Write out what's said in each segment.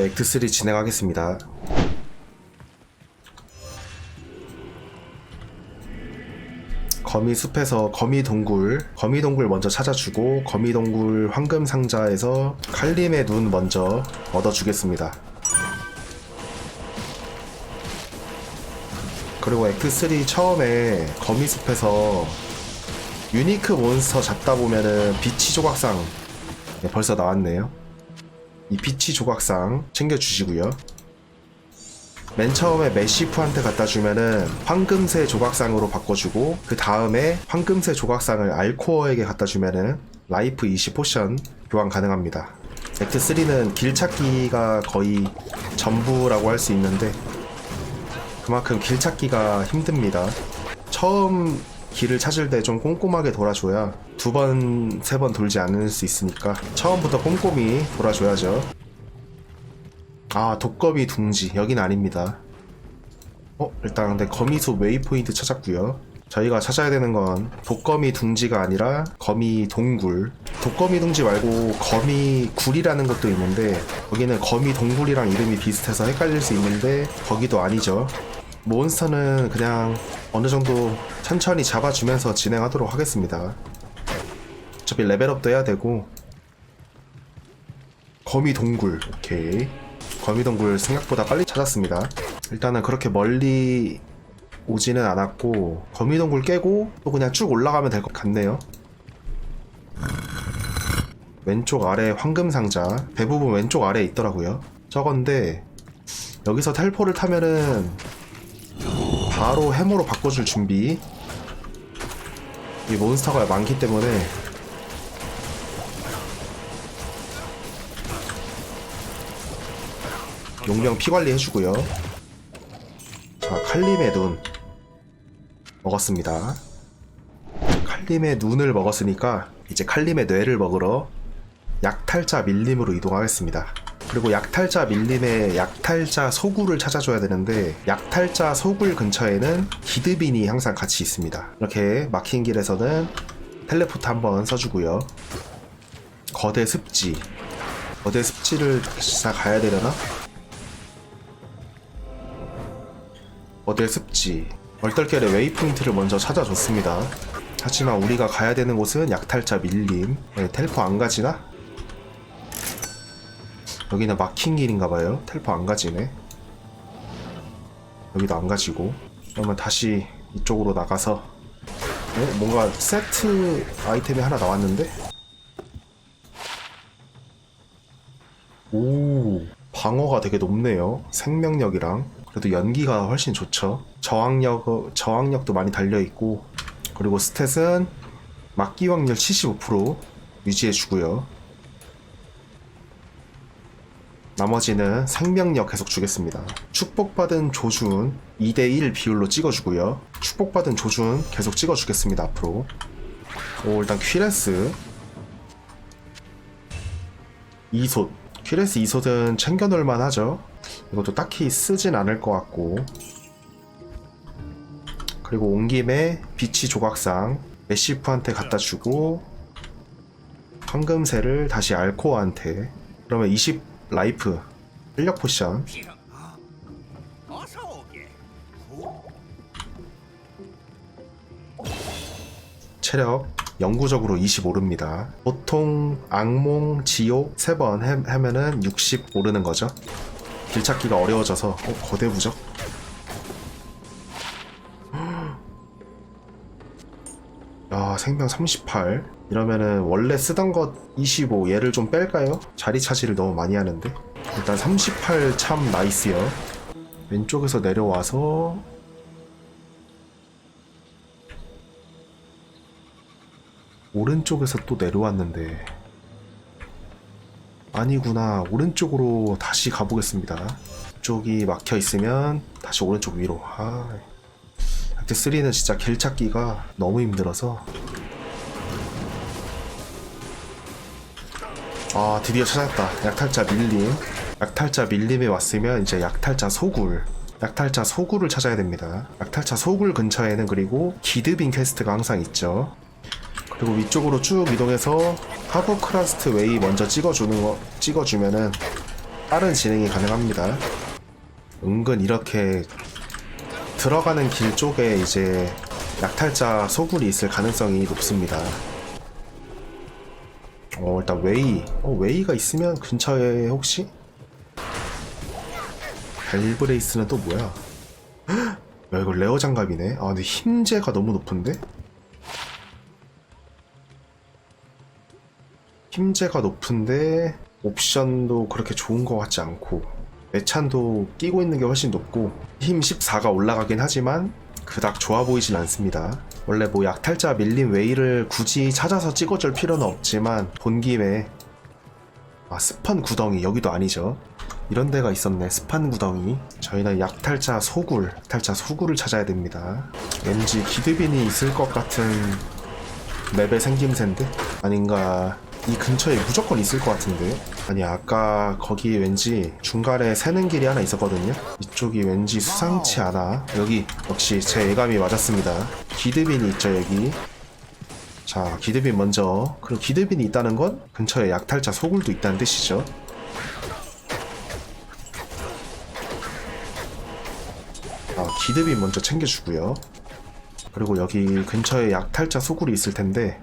네, 액트 3 진행하겠습니다. 거미 숲에서 거미 동굴, 거미 동굴 먼저 찾아주고 거미 동굴 황금 상자에서 칼림의 눈 먼저 얻어주겠습니다. 그리고 액트 3 처음에 거미 숲에서 유니크 몬스터 잡다 보면은 비치 조각상 네, 벌써 나왔네요. 이 비치 조각상 챙겨주시고요. 맨 처음에 메시프한테 갖다 주면은 황금새 조각상으로 바꿔주고 그 다음에 황금새 조각상을 알코어에게 갖다 주면은 라이프 20 포션 교환 가능합니다. 액트 3는 길 찾기가 거의 전부라고 할 수 있는데 그만큼 길 찾기가 힘듭니다. 처음 길을 찾을 때 좀 꼼꼼하게 돌아줘야 두 번, 세 번 돌지 않을 수 있으니까 처음부터 꼼꼼히 돌아줘야죠. 아, 독거미 둥지. 여긴 아닙니다. 어, 일단 근데 거미숲 웨이포인트 찾았고요. 저희가 찾아야 되는 건 독거미 둥지가 아니라 거미 동굴. 독거미 둥지 말고 거미 굴이라는 것도 있는데 거기는 거미 동굴이랑 이름이 비슷해서 헷갈릴 수 있는데 거기도 아니죠. 몬스터는 그냥 어느 정도 천천히 잡아주면서 진행하도록 하겠습니다. 어차피 레벨업도 해야 되고 거미 동굴 오케이 거미 동굴 생각보다 빨리 찾았습니다. 일단은 그렇게 멀리 오지는 않았고 거미 동굴 깨고 또 그냥 쭉 올라가면 될 것 같네요. 왼쪽 아래 황금 상자 대부분 왼쪽 아래에 있더라고요. 저건데 여기서 텔포를 타면은 바로 해머로 바꿔줄 준비. 이 몬스터가 많기 때문에 용병 피 관리 해주고요. 자, 칼림의 눈 먹었습니다. 칼림의 눈을 먹었으니까 이제 칼림의 뇌를 먹으러 약탈자 밀림으로 이동하겠습니다. 그리고 약탈자 밀림의 약탈자 소굴을 찾아줘야 되는데 약탈자 소굴 근처에는 기드빈이 항상 같이 있습니다. 이렇게 막힌 길에서는 텔레포트 한번 써주고요. 거대 습지 거대 습지를 진짜 가야 되려나? 거대 습지 얼떨결에 웨이포인트를 먼저 찾아줬습니다. 하지만 우리가 가야 되는 곳은 약탈자 밀림 네, 텔포 안 가지나? 여기는 막힌 길인가봐요. 텔포 안 가지네. 여기도 안 가지고. 그러면 다시 이쪽으로 나가서. 어? 뭔가 세트 아이템이 하나 나왔는데? 오, 방어가 되게 높네요. 생명력이랑. 그래도 연기가 훨씬 좋죠. 저항력, 저항력도 많이 달려있고. 그리고 스탯은 막기 확률 75% 유지해주고요. 나머지는 생명력 계속 주겠습니다. 축복받은 조준 2대1 비율로 찍어주고요. 축복받은 조준 계속 찍어주겠습니다. 앞으로. 오 일단 퀴레스 이솥 퀴레스 이솥은 챙겨놓을만 하죠. 이것도 딱히 쓰진 않을 것 같고 그리고 온 김에 비치 조각상 메시프한테 갖다 주고 황금새를 다시 알코아한테 그러면 20 라이프 활력 포션. 체력 영구적으로 20 오릅니다. 보통 악몽, 지옥 3번 하면은 60 오르는 거죠. 길 찾기가 어려워져서 어, 거대 부적. 야 생명 38 이러면은 원래 쓰던 것 25 얘를 좀 뺄까요? 자리 차지를 너무 많이 하는데 일단 38 참 나이스요 왼쪽에서 내려와서 오른쪽에서 또 내려왔는데 아니구나. 오른쪽으로 다시 가보겠습니다. 이쪽이 막혀 있으면 다시 오른쪽 위로. 아. 액트 3는 진짜 길 찾기가 너무 힘들어서. 아 드디어 찾았다. 약탈자 밀림. 약탈자 밀림에 왔으면 이제 약탈자 소굴. 약탈자 소굴을 찾아야 됩니다. 약탈자 소굴 근처에는 그리고 기드빈 퀘스트가 항상 있죠. 그리고 위쪽으로 쭉 이동해서 하버크라스트 웨이 먼저 찍어주는 거 찍어주면은 빠른 진행이 가능합니다. 은근 이렇게 들어가는 길 쪽에 이제 약탈자 소굴이 있을 가능성이 높습니다. 어, 일단 웨이. 어, 웨이가 있으면 근처에 혹시? 벨브레이스는 또 뭐야? 헉! 야, 이거 레어 장갑이네. 아, 근데 힘재가 너무 높은데? 힘재가 높은데 옵션도 그렇게 좋은 것 같지 않고 매찬도 끼고 있는 게 훨씬 높고 힘 14가 올라가긴 하지만 그닥 좋아 보이진 않습니다. 원래 뭐 약탈자 밀린 웨이를 굳이 찾아서 찍어줄 필요는 없지만 본 김에 아 스판 구덩이 여기도 아니죠. 이런 데가 있었네 스판 구덩이 저희는 약탈자 소굴 약탈자 소굴을 찾아야 됩니다. 왠지 기드빈이 있을 것 같은 맵의 생김새인데 아닌가 이 근처에 무조건 있을 것 같은데. 아니 아까 거기 왠지 중간에 새는 길이 하나 있었거든요. 이쪽이 왠지 수상치 않아. 여기 역시 제 예감이 맞았습니다. 기드빈이 있죠 여기. 자 기드빈 먼저. 그리고 기드빈이 있다는 건 근처에 약탈자 소굴도 있다는 뜻이죠. 아 기드빈 먼저 챙겨주고요. 그리고 여기 근처에 약탈자 소굴이 있을 텐데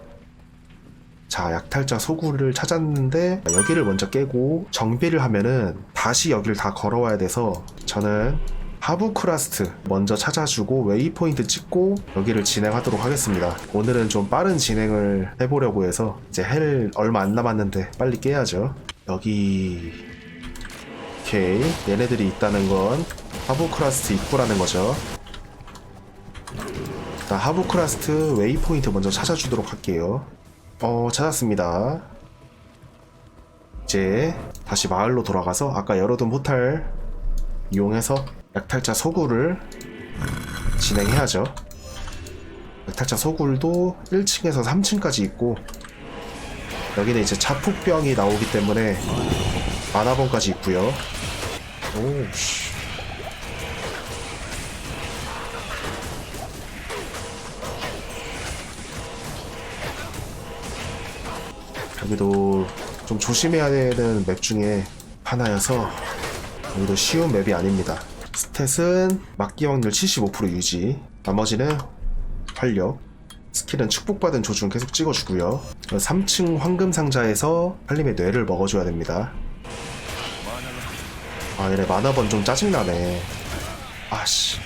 자, 약탈자 소굴을 찾았는데 여기를 먼저 깨고 정비를 하면은 다시 여기를 다 걸어와야 돼서 저는 하부크라스트 먼저 찾아주고 웨이포인트 찍고 여기를 진행하도록 하겠습니다. 오늘은 좀 빠른 진행을 해보려고 해서 이제 헬 얼마 안 남았는데 빨리 깨야죠. 여기 오케이 얘네들이 있다는 건 하부크라스트 입구라는 거죠. 하부크라스트 웨이포인트 먼저 찾아주도록 할게요. 어, 찾았습니다. 이제 다시 마을로 돌아가서 아까 열어둔 포탈 이용해서 약탈자 소굴을 진행해야죠. 약탈자 소굴도 1층에서 3층까지 있고 여기는 이제 자폭병이 나오기 때문에 만화본까지 있고요. 오, 씨. 여기도 좀 조심해야 되는 맵 중에 하나여서 여기도 쉬운 맵이 아닙니다. 스탯은 막기 확률 75% 유지, 나머지는 활력, 스킬은 축복받은 조준 계속 찍어주고요. 3층 황금 상자에서 할림의 뇌를 먹어줘야 됩니다. 아 얘네 만화번 좀 짜증나네. 아씨.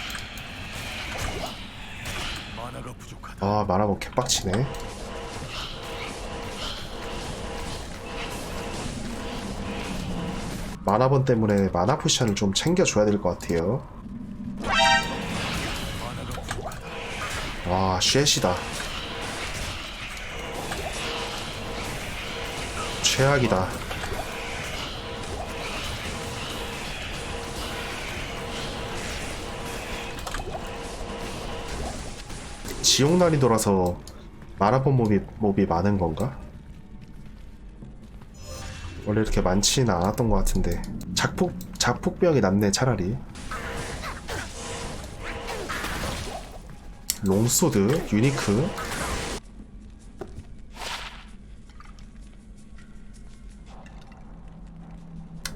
아 만화번 개빡치네. 만화번 때문에 만화 포션을 좀 챙겨줘야 될 것 같아요. 와, 쉣이다. 최악이다. 지옥 난이도라서 마라본 몹이, 몹이 많은 건가? 원래 이렇게 많지는 않았던 것 같은데. 작폭 작폭병이 낫네 차라리. 롱소드 유니크.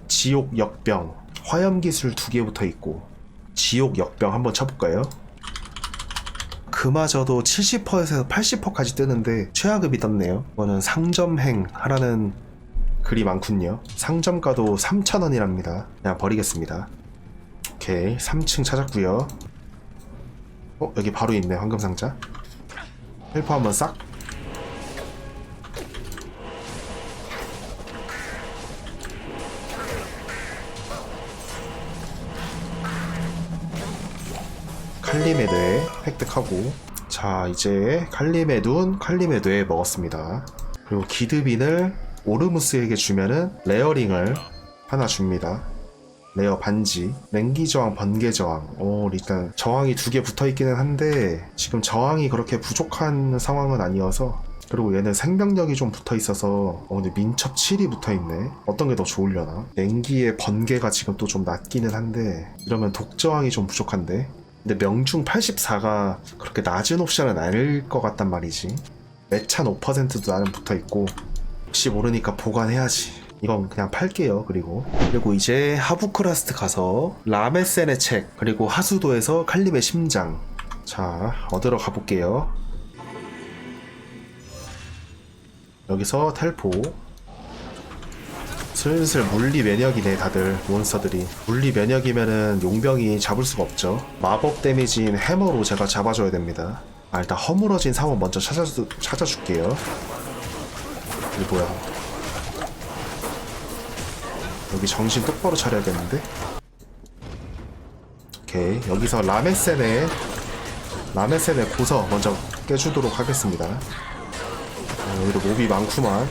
지옥 역병. 화염 기술 두 개 붙어 있고. 지옥 역병 한번 쳐볼까요? 그마저도 70%에서 80%까지 뜨는데 최하급이 떴네요. 이거는 상점행 하라는 글이 많군요. 상점가도 3,000원이랍니다. 그냥 버리겠습니다. 오케이, 3층 찾았고요. 어, 여기 바로 있네, 황금 상자. 헬퍼 한번 싹. 칼림의 뇌 획득하고 자 이제 칼림의 눈, 칼림의 뇌 먹었습니다. 그리고 기드빈을 오르무스에게 주면은 레어링을 하나 줍니다. 레어 반지, 냉기 저항, 번개 저항. 오, 일단 저항이 두 개 붙어 있기는 한데 지금 저항이 그렇게 부족한 상황은 아니어서 그리고 얘는 생명력이 좀 붙어 있어서 어 근데 민첩 7이 붙어 있네. 어떤 게 더 좋으려나? 냉기의 번개가 지금 또 좀 낮기는 한데 이러면 독저항이 좀 부족한데. 근데 명중 84가 그렇게 낮은 옵션은 아닐 것 같단 말이지. 매찬 5%도 나는 붙어 있고 혹시 모르니까 보관해야지. 이건 그냥 팔게요. 그리고 그리고 이제 하부크라스트 가서 라메센의 책 그리고 하수도에서 칼림의 심장 자 얻으러 가볼게요. 여기서 텔포 슬슬 물리 면역이네 다들 몬스터들이 물리 면역이면은 용병이 잡을 수가 없죠 마법 데미지인 해머로 제가 잡아줘야 됩니다 아 일단 허물어진 상원 먼저 찾아, 찾아줄게요 이게 뭐야 여기 정신 똑바로 차려야겠는데? 오케이 여기서 라메센의 라메센의 고서 먼저 깨주도록 하겠습니다. 어, 여기도 몹이 많구만.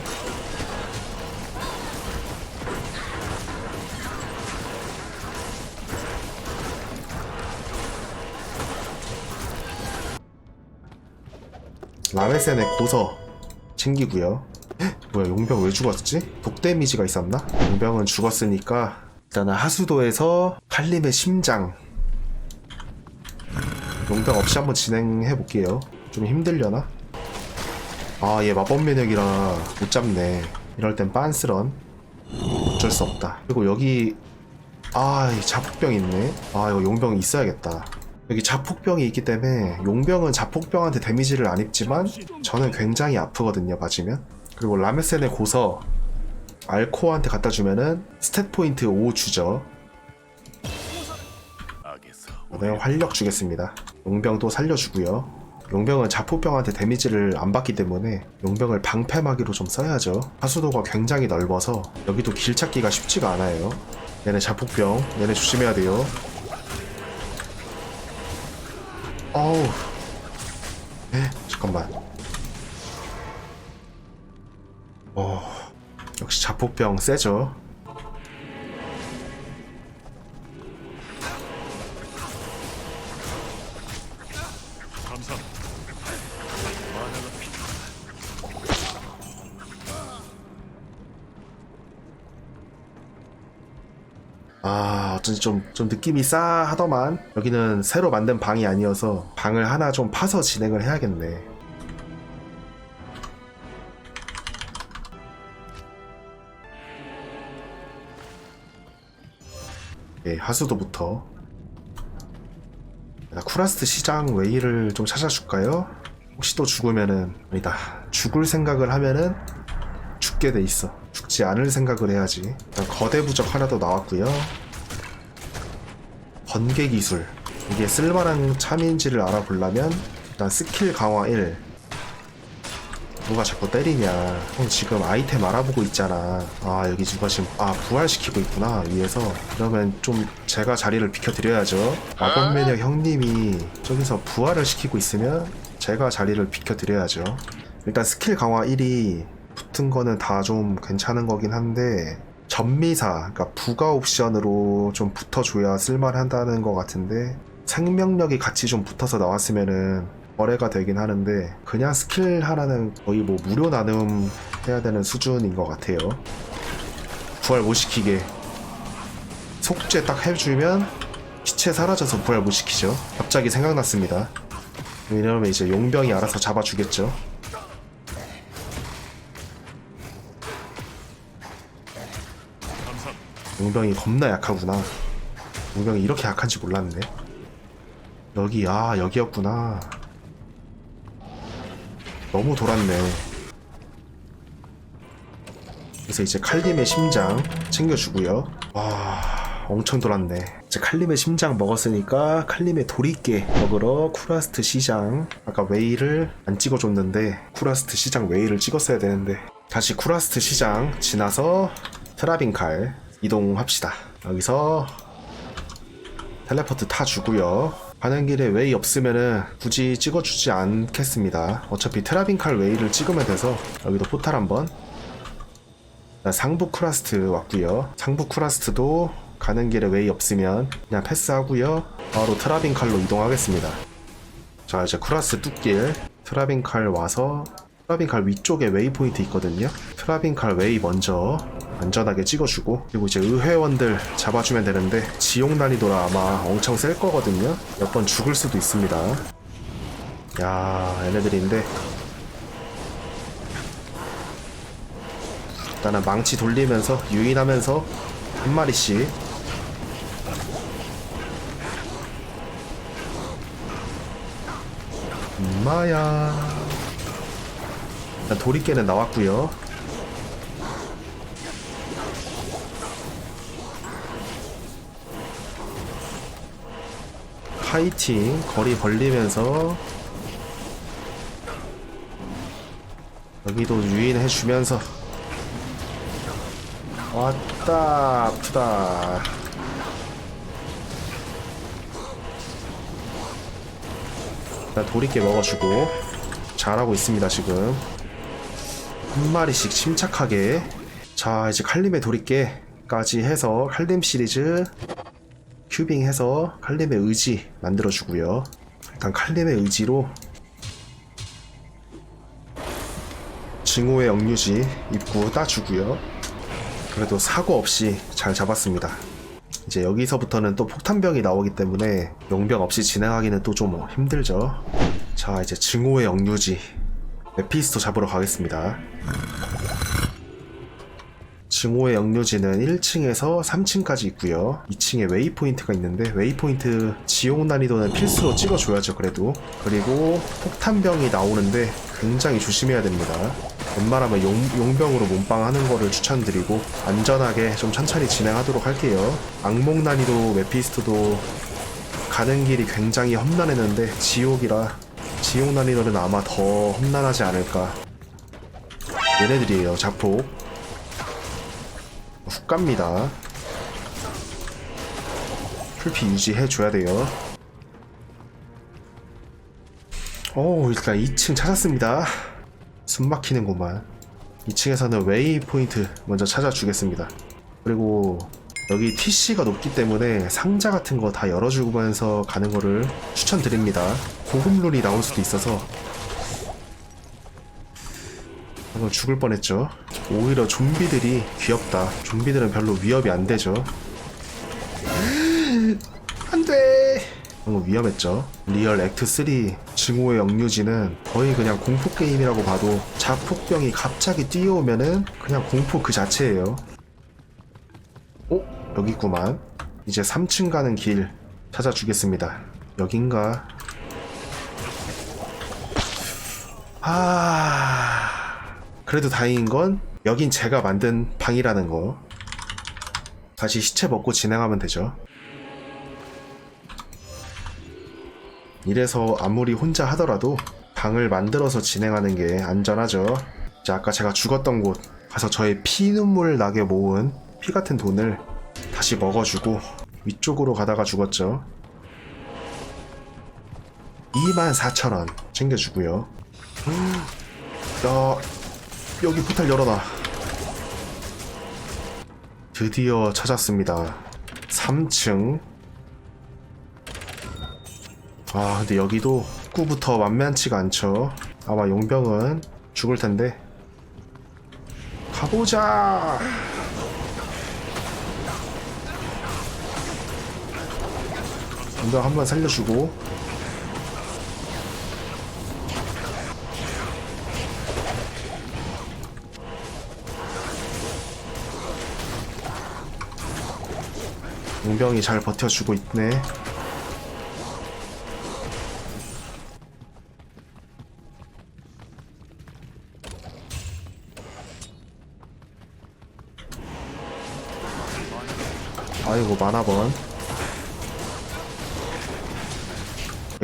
라메센의 고서 챙기고요. 헉, 뭐야 용병 왜 죽었지? 독 데미지가 있었나? 용병은 죽었으니까 일단은 하수도에서 칼림의 심장 용병 없이 한번 진행해 볼게요. 좀 힘들려나? 아 얘 마법 면역이라 못 잡네. 이럴 땐 빤스런 어쩔 수 없다. 그리고 여기 아, 이 자폭병 있네. 아, 이거 용병 있어야겠다. 여기 자폭병이 있기 때문에 용병은 자폭병한테 데미지를 안 입지만 저는 굉장히 아프거든요, 맞으면. 그리고 라메센의 고서 알코한테 갖다 주면은 스탯 포인트 5 주죠. 내가 활력 주겠습니다. 용병도 살려주고요. 용병은 자폭병한테 데미지를 안 받기 때문에 용병을 방패막이로 좀 써야죠. 하수도가 굉장히 넓어서 여기도 길 찾기가 쉽지가 않아요. 얘네 자폭병, 얘네 조심해야 돼요. 어우. 에? 잠깐만. 자폭병 세죠. 아, 어쩐지 좀, 좀 느낌이 싸하더만. 여기는 새로 만든 방이 아니어서 방을 하나 좀 파서 진행을 해야겠네. 네, 하수도부터. 나 쿠라스트 시장 웨이를 좀 찾아줄까요? 혹시 또 죽으면은, 아니다. 죽을 생각을 하면은 죽게 돼 있어. 죽지 않을 생각을 해야지. 일단 거대 부적 하나 더 나왔고요. 번개 기술. 이게 쓸만한 참인지를 알아보려면 일단 스킬 강화 1. 누가 자꾸 때리냐. 형 지금 아이템 알아보고 있잖아. 아 여기 누가 지금 아 부활시키고 있구나 위에서. 그러면 좀 제가 자리를 비켜드려야죠. 마법 매력 형님이 저기서 부활을 시키고 있으면 제가 자리를 비켜드려야죠. 일단 스킬 강화 1이 붙은 거는 다 좀 괜찮은 거긴 한데 전미사, 그러니까 부가 옵션으로 좀 붙어줘야 쓸만한다는 것 같은데 생명력이 같이 좀 붙어서 나왔으면은 거래가 되긴 하는데 그냥 스킬 하나는 거의 뭐 무료 나눔 해야 되는 수준인 것 같아요. 부활 못 시키게 속죄 딱 해주면 시체 사라져서 부활 못 시키죠. 갑자기 생각났습니다. 왜냐면 이제 용병이 알아서 잡아 주겠죠. 감사합니다. 용병이 겁나 약하구나. 용병이 이렇게 약한지 몰랐네. 여기, 아, 여기였구나. 너무 돌았네. 그래서 이제 칼림의 심장 챙겨주고요. 와, 엄청 돌았네. 이제 칼림의 심장 먹었으니까 칼림의 도리깨 먹으러 쿠라스트 시장. 아까 웨이를 안 찍어줬는데 쿠라스트 시장 웨이를 찍었어야 되는데 다시 쿠라스트 시장 지나서 트라빈 칼 이동합시다. 여기서 텔레포트 타주고요. 가는 길에 웨이 없으면은 굳이 찍어주지 않겠습니다. 어차피 트라빈 칼 웨이를 찍으면 돼서 여기도 포탈 한번. 자, 상부 쿠라스트 왔고요. 상부 쿠라스트도 가는 길에 웨이 없으면 그냥 패스하고요. 바로 트라빈 칼로 이동하겠습니다. 자 이제 쿠라스 뚝길 트라빈 칼 와서 트라빈칼 위쪽에 웨이포인트 있거든요. 트라빈칼 웨이 먼저 안전하게 찍어주고 그리고 이제 의회원들 잡아주면 되는데 지옥 난이도라 아마 엄청 셀 거거든요. 몇 번 죽을 수도 있습니다. 야 얘네들인데 일단은 망치 돌리면서 유인하면서 한 마리씩 엄마야 일단 도리깨는 나왔고요. 파이팅 거리 벌리면서 여기도 유인해주면서 왔다 아프다. 자 도리깨 먹어주고 잘하고 있습니다 지금 한 마리씩 침착하게. 자 이제 칼림의 도리깨까지 해서 칼림 시리즈 큐빙해서 칼림의 의지 만들어주고요. 일단 칼림의 의지로 증오의 억류지 입구 따주고요. 그래도 사고 없이 잘 잡았습니다. 이제 여기서부터는 또 폭탄병이 나오기 때문에 용병 없이 진행하기는 또 좀 힘들죠. 자 이제 증오의 억류지 메피스토 잡으러 가겠습니다 증오의 역류지는 1층에서 3층까지 있고요. 2층에 웨이포인트가 있는데 웨이포인트 지옥 난이도는 필수로 찍어줘야죠. 그래도 그리고 폭탄병이 나오는데 굉장히 조심해야 됩니다. 웬만하면 용, 용병으로 몸빵하는 거를 추천드리고 안전하게 좀 천천히 진행하도록 할게요. 악몽 난이도 메피스토도 가는 길이 굉장히 험난했는데 지옥이라 지옥 난이도는 아마 더 험난하지 않을까. 얘네들이에요. 자폭. 훅 갑니다. 풀피 유지해줘야 돼요. 오, 일단 2층 찾았습니다. 숨 막히는구만. 2층에서는 웨이 포인트 먼저 찾아주겠습니다. 그리고 여기 TC가 높기 때문에 상자 같은 거 다 열어주면서 가는 거를 추천드립니다. 고급 룰이 나올 수도 있어서 방금 죽을 뻔했죠. 오히려 좀비들이 귀엽다. 좀비들은 별로 위협이 안 되죠. 안 돼! 너무 위험했죠. 리얼 액트 3 증오의 역류지는 거의 그냥 공포 게임이라고 봐도 자폭병이 갑자기 뛰어오면은 그냥 공포 그 자체예요. 오, 여기 있구만. 이제 3층 가는 길 찾아주겠습니다. 여긴가? 아. 그래도 다행인 건 여긴 제가 만든 방이라는 거. 다시 시체 먹고 진행하면 되죠. 이래서 아무리 혼자 하더라도 방을 만들어서 진행하는 게 안전하죠. 자, 아까 제가 죽었던 곳 가서 저의 피눈물 나게 모은 피 같은 돈을 다시 먹어주고 위쪽으로 가다가 죽었죠. 24,000원 챙겨주고요. 야, 여기 포탈 열어놔. 드디어 찾았습니다. 3층. 아, 근데 여기도 입구부터 만만치가 않죠. 아마 용병은 죽을 텐데. 가보자! 용병 한번 살려주고. 용병이 잘 버텨주고 있네. 아이고 만화번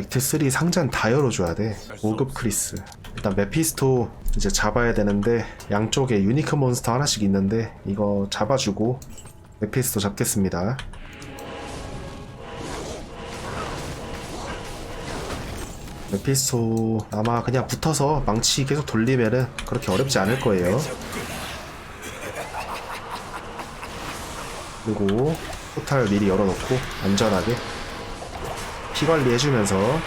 액트 3 상자는 다 열어줘야 돼. 5급 크리스. 일단 메피스토 이제 잡아야 되는데 양쪽에 유니크 몬스터 하나씩 있는데 이거 잡아주고 메피스토 잡겠습니다. 메피스토 아마 그냥 붙어서 망치 계속 돌리면은 그렇게 어렵지 않을 거예요. 그리고 포탈 미리 열어놓고 안전하게 피 관리 해주면서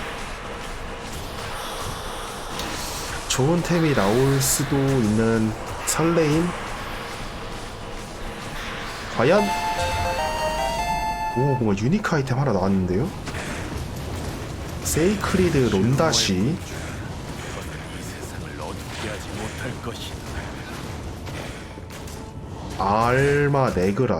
좋은 템이 나올 수도 있는 설레임? 과연? 오 뭔가 유니크 아이템 하나 나왔는데요? 세이크리드 론다시. 알마 네그라.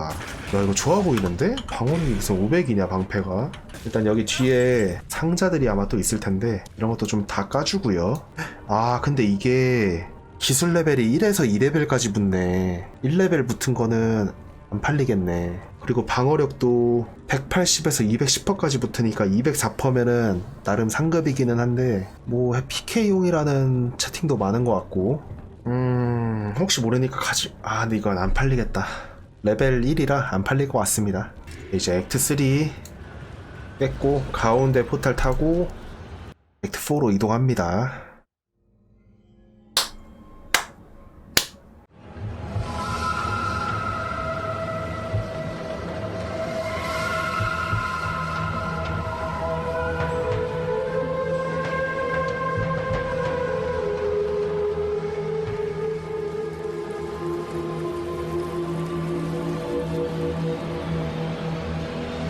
야 이거 좋아 보이는데? 방어력이 무슨 500이냐 방패가 일단 여기 뒤에 상자들이 아마 또 있을 텐데 이런 것도 좀 다 까주고요. 아 근데 이게 기술 레벨이 1에서 2레벨까지 붙네. 1레벨 붙은 거는 안 팔리겠네. 그리고 방어력도 180에서 210%까지 붙으니까 204%면은 나름 상급이기는 한데 뭐 PK용이라는 채팅도 많은 것 같고. 음 혹시 모르니까 가지 아 근데 이건 안 팔리겠다. 레벨 1이라 안 팔릴 것 같습니다. 이제 액트 3 뺐고 가운데 포탈 타고 액트 4로 이동합니다